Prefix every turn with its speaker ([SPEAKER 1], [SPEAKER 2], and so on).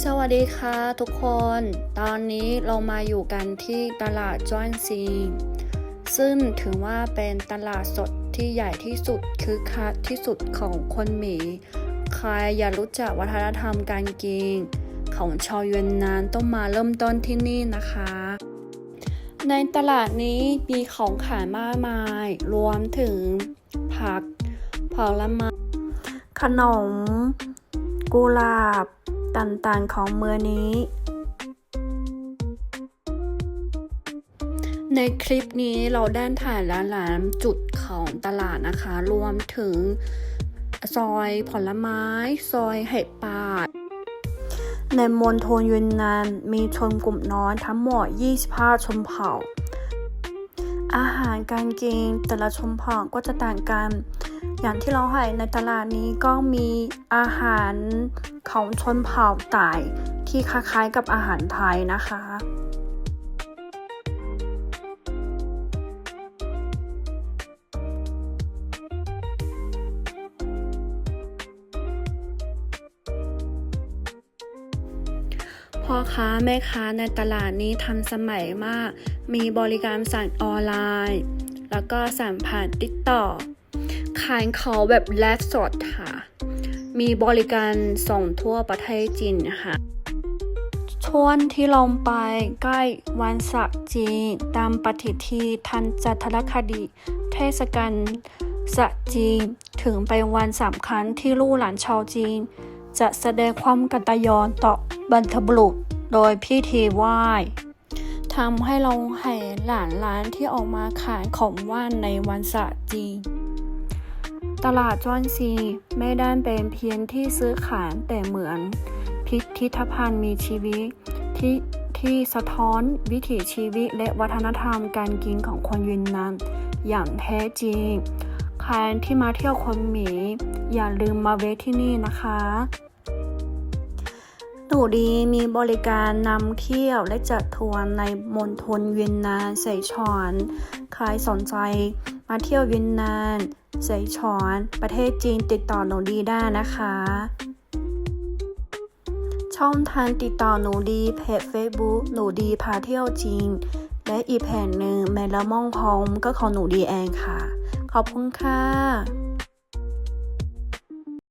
[SPEAKER 1] สวัสดีค่ะทุกคน ตอนนี้เรามาอยู่กันที่ตลาดจ้อนซีซึ่งถือว่าเป็นตลาดสดที่ใหญ่ที่สุดคือคักที่สุดของคนหมี ใครอยากรู้จักวัฒนธรรมการกินของชาวเวียนนามต้องมาเริ่มต้นที่นี่นะคะ ในตลาดนี้มีของขายมากมาย รวมถึงผักผลไม้ขนม กุหลาบ ต่างๆของเมืองนี้ ในคลิปนี้เราได้ถ่ายหลายๆจุดของตลาดนะคะ รวมถึงซอยผลไม้ ซอยเห็ดป่าในมณฑลยุนนานมีชนกลุ่มน้อยทั้งหมด 25 ชนเผ่า อาหารการกินแต่ละชนเผ่าก็จะต่างกัน อย่างที่เราให้ในตลาดนี้ก็มีอาหารของชนเผ่าไต่ที่คล้ายๆกับอาหารไทยนะคะพ่อค้าแม่ค้าในตลาดนี้ทันสมัยมาก มีบริการสั่งออนไลน์ แล้วก็สั่งผ่านติ๊กต่อ ขายเขาแบบไลฟ์สดค่ะ มีบริการส่งทั่วประเทศจีนนะคะช่วงที่ลงไปใกล้วันศาสตร์จีนตามปฏิทินทันจัทรคดี เทศกาลศาสตร์จีนถึงไปวันสำคัญที่ลูกหลานชาวจีน จะแสดงความกตัญญูต่อบรรพบุรุษโดยพิธีไหว้ทำให้เราเห็นหลานร้านที่ออกมาขายของว่านในวันศาสตร์จีน ตลาดจ้อนซีไม่ได้เป็นเพียงที่ซื้อขายแต่เหมือน พิพิธภัณฑ์มีชีวิตที่ที่สะท้อนวิถีชีวิตและวัฒนธรรมการกินของคนเวียนนามอย่างแท้จริง ใครที่มาเที่ยวคนหมี อย่าลืมมาเวทที่นี่นะคะหนูดีมีบริการนำเที่ยวและจัดทัวร์ในมณฑลเวียนนานไสชอน ใครสนใจ มาเที่ยวเวียนนานเสชอน ประเทศจีนติดต่อหนูดีได้นะคะ ช่องทางติดต่อหนูดีเพจ Facebook หนูดีพาเที่ยวจีน และอีกแผ่นหนึ่งแมลมองโฮมก็ของหนูดีแองค่ะ ขอบคุณค่ะ